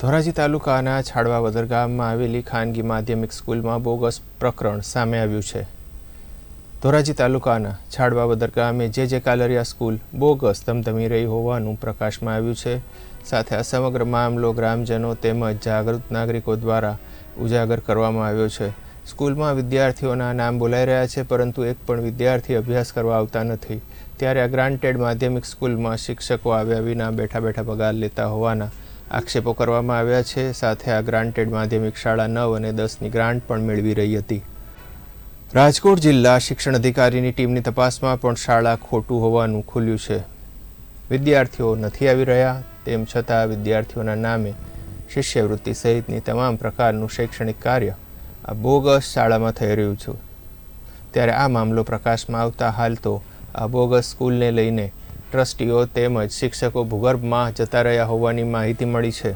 ધોરાજી તાલુકાના છાડવા વદર ગામમાં આવેલી ખાનગી માધ્યમિક સ્કૂલમાં બોગસ પ્રકરણ સામે આવ્યું છે. ધોરાજી તાલુકાના છાડવા વદર ગામે જે જે કાલરિયા સ્કૂલ બોગસ ધમધમી રહી હોવાનું પ્રકાશમાં આવ્યું છે. સાથે આ સમગ્ર મામલો ગ્રામજનો તેમજ જાગૃત નાગરિકો દ્વારા ઉજાગર કરવામાં આવ્યો છે. સ્કૂલમાં વિદ્યાર્થીઓના નામ બોલાઈ રહ્યા છે, પરંતુ એક પણ વિદ્યાર્થી અભ્યાસ કરવા આવતા નથી. ત્યારે આ ગ્રાન્ટેડ માધ્યમિક સ્કૂલમાં શિક્ષકો આવ્યા વિના બેઠા બેઠા પગાર લેતા હોવાના આક્ષેપો કરવામાં આવ્યા છે. સાથે આ ગ્રાન્ટેડ માધ્યમિક શાળા નવ અને દસની ગ્રાન્ટ પણ મેળવી રહી હતી. રાજકોટ જિલ્લા શિક્ષણ અધિકારીની ટીમની તપાસમાં પણ શાળા ખોટું હોવાનું ખુલ્યું છે. વિદ્યાર્થીઓ નથી આવી રહ્યા, તેમ છતાં વિદ્યાર્થીઓના નામે શિષ્યવૃત્તિ સહિતની તમામ પ્રકારનું શૈક્ષણિક કાર્ય આ બોગસ શાળામાં થઈ રહ્યું છે. ત્યારે આ મામલો પ્રકાશમાં આવતા હાલ તો આ બોગસ સ્કૂલને લઈને ટ્રસ્ટીઓ તેમજ શિક્ષકો ભૂગર્ભમાં જતા રહ્યા હોવાની માહિતી મળી છે.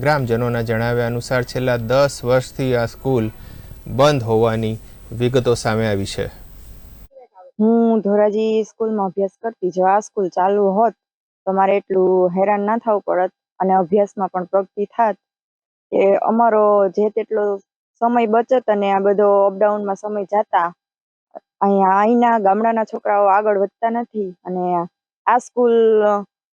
ગ્રામજનોના જણાવ્યા અનુસાર છેલ્લા દસ વર્ષથી આ સ્કૂલ બંધ હોવાની વિગતો સામે આવી છે. હું ધોરાજી સ્કૂલમાં અભ્યાસ કરતી, જો આ સ્કૂલ ચાલુ હોત તો મારે એટલું હેરાન ના થવું પડત અને અભ્યાસમાં પણ પ્રગતિ થાત. કે અમારો જે તેટલો સમય બચત અને આ બધો અપડાઉનમાં સમય જતા, અહીંયા અહીંના ગામડાના છોકરાઓ આગળ વધતા નથી અને આ સ્કૂલ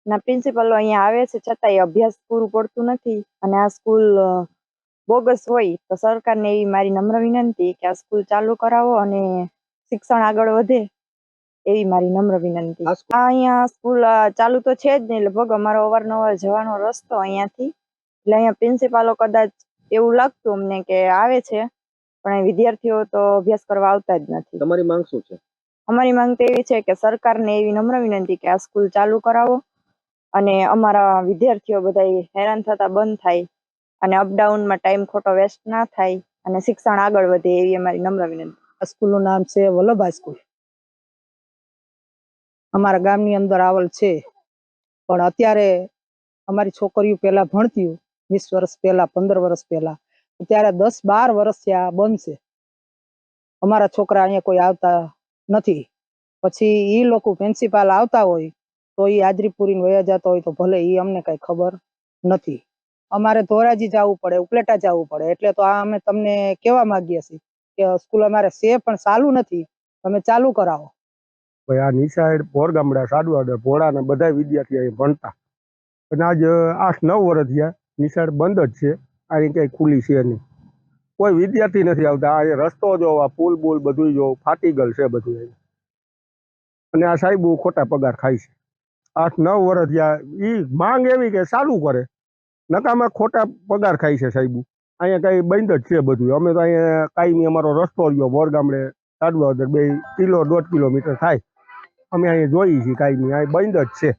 ના પ્રિન્સિપલો અહીંયા આવે છે છતાંય અભ્યાસ પૂરું પડતું નથી અને આ સ્કૂલ બોગસ હોય તો સરકારને એવી મારી નમ્ર વિનંતી કે આ સ્કૂલ ચાલુ કરાવો અને શિક્ષણ આગળ વધે એવી મારી નમ્ર વિનંતી. આ આ અહીંયા સ્કૂલ ચાલુ તો છે જ નહીં લગભગ અમારો અવારનવાર જવાનો રસ્તો અહીંયાથી. એટલે અહીંયા પ્રિન્સિપાલો કદાચ એવું લાગતું અમને કે આવે છે પણ વિદ્યાર્થીઓ તો અભ્યાસ કરવા આવતા જ નથી. તમારી માંગ શું છે? અમારી માંગ તો એવી છે કે સરકારને એવી નમ્ર વિનંતી કે આ સ્કૂલ ચાલુ કરાવો અને અમારા વિદ્યાર્થીઓ બધા હેરાન થતા બંધ થાય અને અપડાઉનમાં ટાઈમ ખોટો વેસ્ટ ના થાય અને શિક્ષણ આગળ વધે એવી અમારી નમ્ર વિનંતી. આ સ્કૂલનું નામ છે વલ્લભા સ્કૂલ અમારા ગામની અંદર આવેલ છે. પણ અત્યારે અમારી છોકરીઓ પહેલા ભણતી વીસ વર્ષ પહેલા, પંદર વર્ષ પહેલા. ત્યારે દસ બાર વર્ષથી આ બંધ છે. અમારા છોકરા અહીંયા કોઈ આવતા નથી. પછી એ લોકો પ્રિન્સિપાલ આવતા હોય, તો એ હાજરી પૂરીને વયા જતા હોય, તો ભલે એ અમને કઈ ખબર નથી. અમારે ધોરાજી જવું પડે, ઉપલેટા જવું પડે, એટલે તો આ અમે તમને કેવા માંગીએ છીએ કે સ્કૂલ અમારે છે, પણ ચાલુ નથી. તમે ચાલુ કરાવો. ભાઈ, આ નિશાળ પોર ગામડા સાડવાડ, ભોળા ને બધા વિદ્યાર્થી અહીં ભણતા. અને આજ આઠ નવ વર્ષ થયા, નિશાળ બંધ જ છે આ ક્યાંય ખુલ્લી છે નહીં. કોઈ વિદ્યાર્થી નથી આવતા. આ રસ્તો જો, આ પુલ બુલ બધું જો ફાટી ગયેલ છે બધું અહીં અને આ સાહેબ ખોટા પગાર ખાય છે. આઠ નવ વર્ષ થયા એ માંગ એવી કે ચાલુ કરે. નકામાં ખોટા પગાર ખાય છે સાહેબ. અહીંયા કઈ બંધ જ છે બધું અમે તો અહીંયા કાંઈ અમારો રસ્તો રહ્યો બોર ગામડે સાડવા બે કિલો, દોઢ કિલોમીટર થાય. અમે અહીંયા જોઈએ છીએ કાયમી. અહીં બંધ જ છે.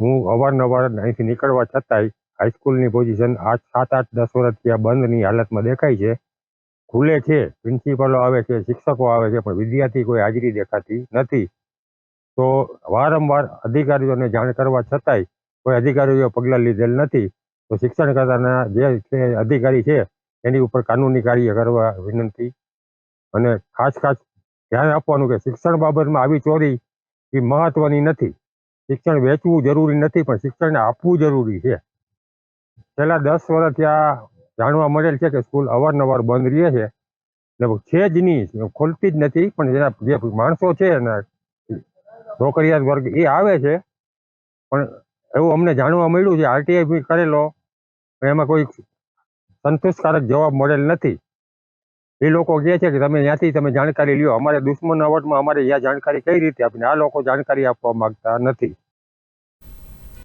હું અવારનવાર અહીંથી નીકળવા છતાંય હાઈસ્કૂલની પોઝિશન આઠ સાત, આઠ, દસ વર્ષથી આ બંધની હાલતમાં દેખાય છે. ખુલે છે પ્રિન્સિપલો આવે છે, શિક્ષકો આવે છે, પણ વિદ્યાર્થી કોઈ હાજરી દેખાતી નથી. તો વારંવાર અધિકારીઓને જાણ કરવા છતાંય કોઈ અધિકારીઓ પગલાં લીધેલ નથી. તો શિક્ષણ ખાતાના જે અધિકારી છે, એની ઉપર કાનૂની કાર્ય કરવા વિનંતી અને ખાસ ખાસ ધ્યાન આપવાનું કે શિક્ષણ બાબતમાં આવી ચોરી એ મહત્વની નથી. શિક્ષણ વેચવું જરૂરી નથી, પણ શિક્ષણને આપવું જરૂરી છે. છેલ્લા દસ વર્ષથી આ જાણવા મળેલ છે કે સ્કૂલ અવારનવાર બંધ રહે છે. લગભગ છે જ નહીં ખોલતી જ નથી, પણ જેના જે માણસો છે એના નોકરિયાત વર્ગ એ આવે છે. પણ એવું અમને જાણવા મળ્યું છે, આરટીઆઈ કરેલો એમાં કોઈ સંતોષકારક જવાબ મળેલ નથી. એ લોકો કહે છે કે તમે ત્યાંથી તમે જાણકારી લ્યો, અમારે દુશ્મન અવટમાં અમારે ત્યાં જાણકારી કઈ રીતે આપીને આ લોકો જાણકારી આપવા માંગતા નથી.